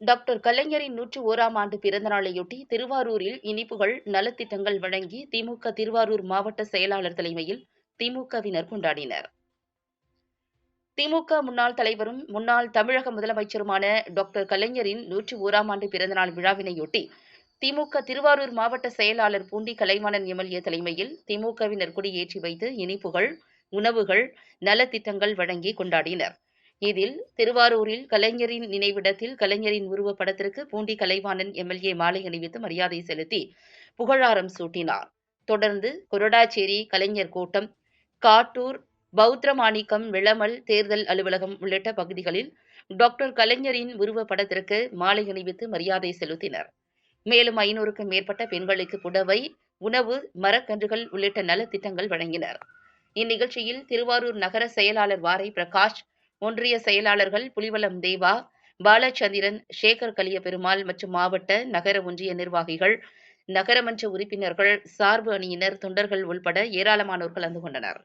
Doctor கலைஞரின் நூற்று ஓராம் ஆண்டு பிறந்த நாளையொட்டி திருவாரூரில் இனிப்புகள் நலத்திட்டங்கள் வழங்கி திமுக திருவாரூர் மாவட்ட செயலாளர் தலைமையில் திமுகவினர் கொண்டாடினர். திமுக முன்னாள் தலைவரும் முன்னாள் தமிழக முதலமைச்சருமான டாக்டர் கலைஞரின் நூற்று ஓராம் ஆண்டு பிறந்தநாள் விழாவினையொட்டி திமுக திருவாரூர் மாவட்ட செயலாளர் பூண்டி கலைவாணன் எம்எல்ஏ தலைமையில் திமுகவினர் கொடியேற்றி வைத்து இனிப்புகள் உணவுகள் நலத்திட்டங்கள் வழங்கி கொண்டாடினர். இதில் திருவாரூரில் கலைஞரின் நினைவிடத்தில் கலைஞரின் உருவப்படத்திற்கு பூண்டி கலைவாணன் எம்எல்ஏ மாலை அணிவித்து மரியாதை செலுத்தி புகழாரம் சூட்டினார். தொடர்ந்து கொரடாச்சேரி கலைஞர் கூட்டம் காட்டூர் பௌத்திரமாணிக்கம் விளமல் தேர்தல் அலுவலகம் உள்ளிட்ட பகுதிகளில் டாக்டர் கலைஞரின் உருவப்படத்திற்கு மாலை அணிவித்து மரியாதை செலுத்தினர். மேலும் ஐநூறுக்கும் மேற்பட்ட பெண்களுக்கு புடவை உணவு மரக்கன்றுகள் உள்ளிட்ட நலத்திட்டங்கள் வழங்கினர். இந்நிகழ்ச்சியில் திருவாரூர் நகர செயலாளர் வாரை பிரகாஷ் ஒன்றிய செயலாளர்கள் புலிவலம் தேவா பாலச்சந்திரன் சேகர் கலிய பெருமாள் மற்றும் மாவட்ட நகர ஒன்றிய நிர்வாகிகள் நகரமன்ற உறுப்பினர்கள் சார்பு அணியினர் தொண்டர்கள் உள்பட ஏராளமானோர் கலந்து கொண்டனர்.